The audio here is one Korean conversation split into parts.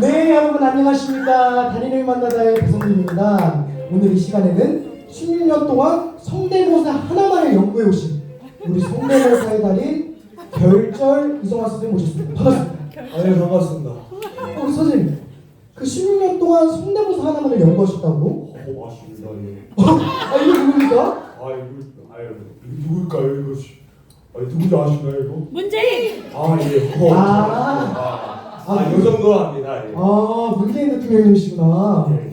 네 여러분 안녕하십니까 단인을 만나다의 배성민입니다 오늘 이 시간에는 16년 동안 성대모사 하나만을 연구해 오신 우리 성대모사의 달인 별절 이성환 선생님 모셨습니다 반갑습니다 아유 반갑습니다. 어, 선생님 그 16년 동안 성대모사 하나만을 연구하셨다고? 어 맞습니다. 예. 아 이거 누굽니까? 아 이거 아유 누굴까요 이거? 아 누구지 아시나요 이거? 문재인 아 예. 어, 아. 아, 아, 요 정도 합니다. 예. 아 문재인 대통령님이시구나 예, 예, 예.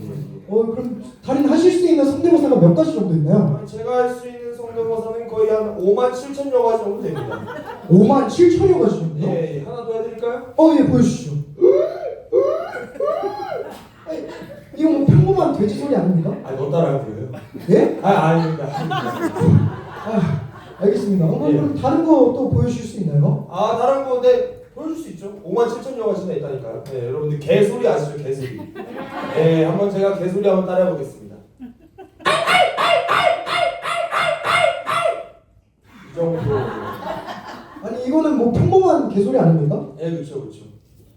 어 그럼 달인 하실 수 있는 성대모사가 몇 가지 정도 있나요? 아, 제가 할 수 있는 성대모사는 거의 한 5만 7천여 가지 정도 됩니다. 5만 7천여 가지 정도요? 예, 예. 하나 더 해드릴까요? 어, 예, 보여주시죠. 아니, 이거 뭐 평범한 돼지 소리 아닙니까? 아, 너 따라하세요? 예? 아, 아닙니다. 아, 알겠습니다. 어, 그럼 예. 그럼 다른 거 또 보여주실 수 있나요? 아, 다른 거 네, 보여줄 수 있죠. 5만 7천여 가지나 있다니까요. 네, 여러분들 개소리 아시죠? 개소리. 네, 한번 제가 개소리 한번 따라해 보겠습니다. 이 정도. 아니, 이거는 뭐 평범한 개소리 아닙니까? 네, 그렇죠, 그렇죠.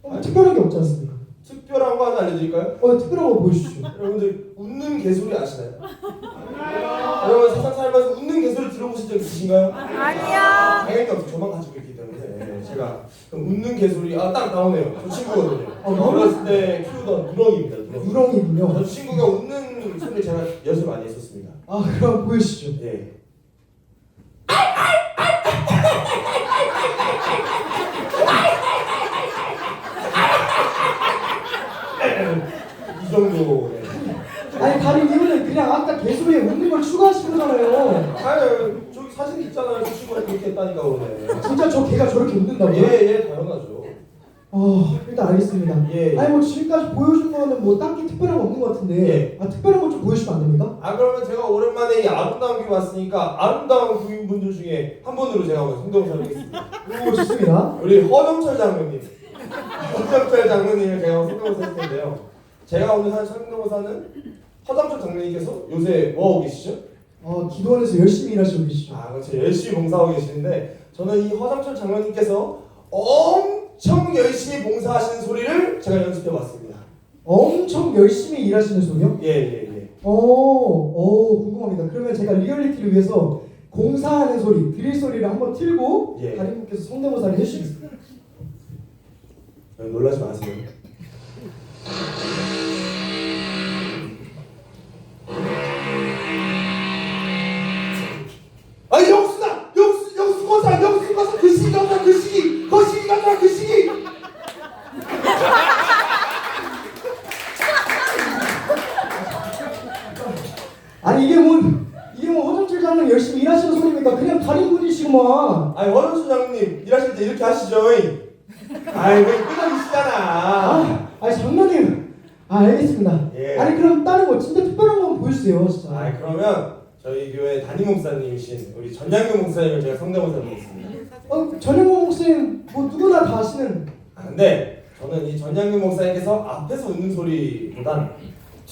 어, 특별한 게 없지 않습니까? 특별한 거 하나 알려드릴까요? 어, 특별한 거 보여주시죠. 여러분들 웃는 개소리 아시나요? 여러분 세상 살면서 웃는 개소리 들어보신 적 있으신가요? 아니야 당연히 없죠. 저만 가지고 네, 제가 웃는 개소리 아 딱 나오네요. 저 친구거든요. 어, 어렸을 때 키우던 누렁이입니다. 누렁이. 유령이군요. 저 친구가 웃는 소리 제가 연습 많이 했었습니다. 아, 그럼 보여주시죠. 예. 이 정도. 네. 아니, 다른 이유는 그냥 아까 개소리에 웃는 걸 추가하신 거잖아요. 아유 사진 있잖아요. 저 친구가 그렇게 했다니까 오늘. 진짜 저 개가 저렇게 웃는다고요? 예 예 당연하죠. 어, 일단 알겠습니다. 예. 아니, 뭐 지금까지 보여준 거는 뭐 딱히 특별한 거 없는 것 같은데, 예. 아, 특별한 거 좀 보여주시면 안 됩니까? 아 그러면 제가 오랜만에 이 아름다운 귀 왔으니까 아름다운 구인분들 중에 한 분으로 제가 한번 성대모사 하겠습니다. 오, 좋습니다. 우리 허정철 장로님. 허정철 장로님을 제가 한번 성대모사 할 텐데요. 제가 오늘 할 성대모사는 허정철 장로님께서 요새 뭐 하고 계시죠? 어, 기도원에서 열심히 일하시고 계시죠. 아 그렇죠 열심히 봉사하고 계시는데 저는 이 허정철 장로님께서 엄청 열심히 봉사하시는 소리를 제가 연습해 봤습니다. 엄청 열심히 일하시는 소리요? 예 예 예. 오, 오, 궁금합니다. 그러면 제가 리얼리티를 위해서 공사하는 소리, 드릴 소리를 한번 틀고 예. 다림분께서 성대모사를 해주시겠습니다. 예. 놀라지 마세요. 장님 열심히 일하시는 소리입니까? 그냥 다른 분이시구만. 아니 원현수 장님 일하실 때 이렇게 하시죠 아이 왜 끄덕이시잖아 아, 아니 장로님. 아 알겠습니다. 예. 아니 그럼 다른 거 진짜 특별한 거 보여주세요, 진짜. 아 그러면 저희 교회 담임 목사님이신 우리 전양규 목사님을 제가 성대모사 드리겠습니다 어, 전영호 목사님 뭐 누구나 다 아시는. 아, 근데 저는 이 전양규 목사님께서 앞에서 웃는 소리보단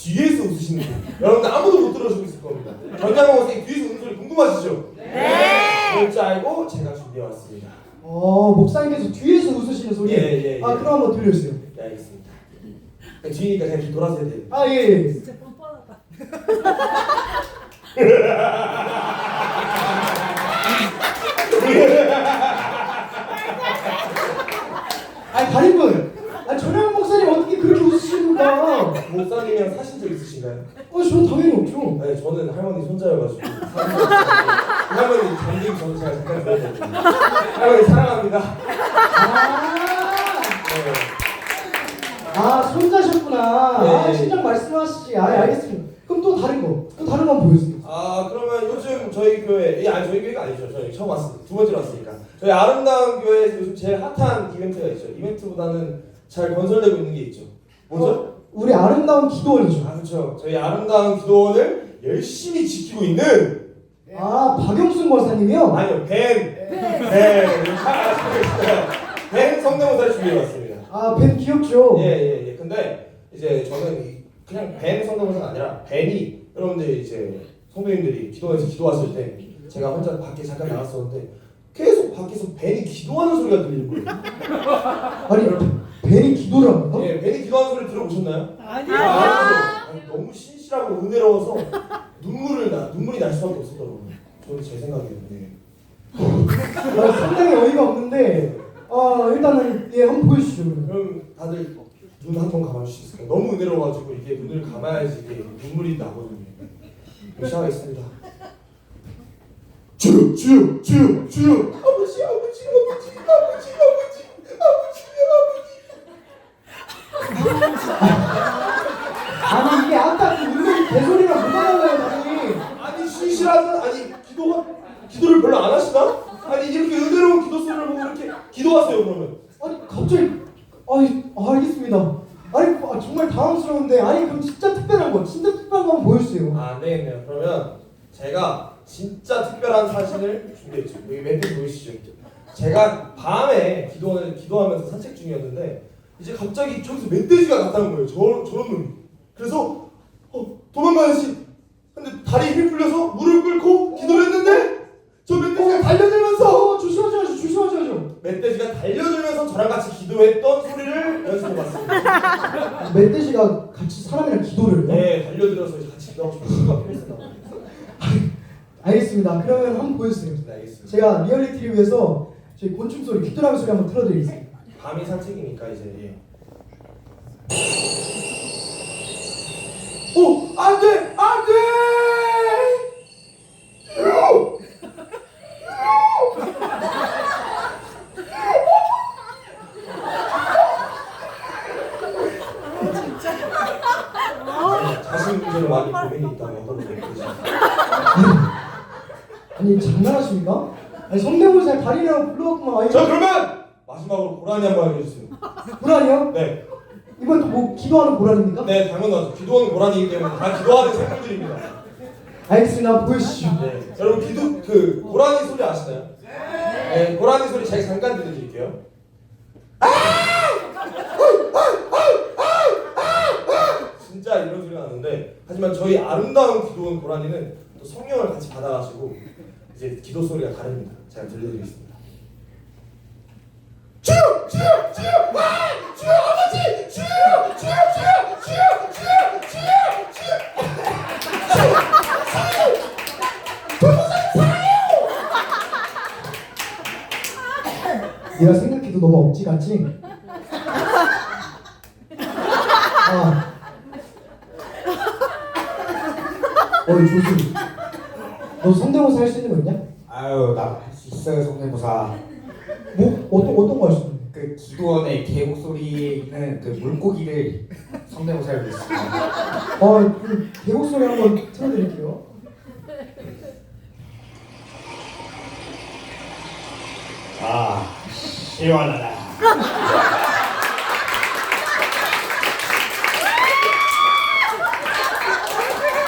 뒤에서 웃으시는 소리 여러분들 아무도 못 들어주고 있을 겁니다 전양규 목사님 뒤에서 웃는 소리 궁금하시죠? 네 그럴 줄 알고 제가 준비해 왔습니다 어, 목사님께서 뒤에서 웃으시는 소리. 예, 예, 예. 아 그럼 한번 들려주세요. 네 알겠습니다 뒤니까 그냥 뒤 돌아서 해야 돼요 아 예. 예. 진짜 뻔뻔하다 아니 다림분. 목사님이랑 사신 적 있으신가요? 어, 저는 당연히 없죠. 네 저는 할머니 손자여가지고 사신 적 없어요. 할머니 잠긴 전에 제가 잠깐 들었거든요 할머니 사랑합니다 아, 네. 아 손자셨구나. 아, 네. 신장 말씀하시지. 아, 알겠습니다. 그럼 또 다른 거, 또 다른 거 한번 보여주세요. 아 그러면 요즘 저희 교회 예, 아니 저희 교회가 아니죠 저희 처음 왔습니다 두 번째 왔으니까 저희 아름다운 교회에서 요즘 제일 핫한 이벤트가 있죠 이벤트보다는 잘 건설되고 있는 게 있죠 뭐죠? 어, 우리 아름다운 기도원이죠. 아 그렇죠 저희 아름다운 기도원을 열심히 지키고 있는 아, 박영순 권사님이요? 아니요 벤벤. 벤. 성대모사를 준비해봤습니다. 아, 벤 귀엽죠? 예 예 예. 근데 이제 저는 이- 그냥 벤 성대모사가 아니라 벤이 여러분들 이제 성도님들이 기도원에서 기도하실 때 제가 혼자 밖에 잠깐 나갔었는데 계속 밖에서 벤이 기도하는 소리가 들리는 거예요. 아니, 오셨나요? 아니요. 아니, 너무 신실하고 은혜로워서 눈물을 나 눈물이 날 수밖에 없었더라고요. 저는 제. 아, 상당히 어이가 없는데 아 일단은 예 한번 보여주시죠. 그럼 다들 눈 한 번 감아주실 수 있을까요? 너무 은혜로워가지고 이게 눈을 감아야지 이게 눈물이 나거든요. 시작하겠습니다. 주여 아버지 아버지 아버지 아버지 아버지 아버지 아니 이게 아까 그 울는 개소리랑 뭐가 달라요 당연히. 아니 신실하다 아니 기도가 기도를 별로 안 하시나? 아니 이렇게 은혜로운 기도 소리를 보고 이렇게 기도하세요 그러면 아니 갑자기 아니 아, 알겠습니다. 아니 아, 정말 당황스러운데 아니 그럼 진짜 특별한 거 진짜 특별한 거 한번 보여주세요. 아, 안 되겠네요. 그러면 제가 진짜 특별한 사진을 준비했죠. 여기 멘트 보이시죠? 제가 밤에 기도하는, 기도하면서 산책 중이었는데 이제 갑자기 저기서 멧돼지가 나타난 거예요. 저, 저런 놈이. 그래서 어, 도망가야지. 근데 다리 힘 풀려서 무릎 꿇고 기도를 했는데 저 멧돼지가 달려들면서 멧돼지가 달려들면서 저랑 같이 기도했던 소리를 연습해봤습니다. 멧돼지가 같이 사람이랑 기도를 해요? 네, 달려들어서 이제 같이 기도하고 싶은 친구가 필요했었나 알겠습니다. 그러면 한번 보여주세요. 네, 알겠습니다. 제가 리얼리티를 위해서 저희 곤충 소리, 귀뚜라미 소리 한번 틀어드리겠습니다. 밤이 산책이니까 이제 예. 오! 안 돼! 유! 유! 자신 문제로 많이 고민이 있다고 하더라고요. 아니 장난하십니까? 아니 성대모사에 다리라고 불러갖고만 아니 자 그러면 마지막으로 고라니 한번 해주세요. 고라니요? 네, 이번 또뭐 기도하는 고라니입니까? 네 당연하죠. 기도하는 고라니이기 때문에 다 기도하는 생물들입니다. 알겠습니다. 보여주시죠. 네. 여러분 기도 그 고라니 소리 아시나요? 네, 고라니 소리 제가 잠깐 들려드릴게요. 진짜 이런 소리가 나는데 하지만 저희 아름다운 기도원 고라니는 또 성령을 같이 받아가지고 이제 기도 소리가 다릅니다. 제가 들려드리겠습니다. 주여 주여 주여 아 주여 아버지 주여 주여 주여 주여 주여 주여 주여 내가 생각해도 너무 억지 같지? 아. 어이 조수. 너 성대모사 할 수 있는 거 있냐? 아유 나 할 수 있어요 성대모사 뭐 어떤 어떤 거 할 수 있는? 거? 그 기도원의 계곡 소리에 있는 그 물고기를 성대모사하고 있습니다 아, 그 계곡 소리 한번 틀어드릴게요.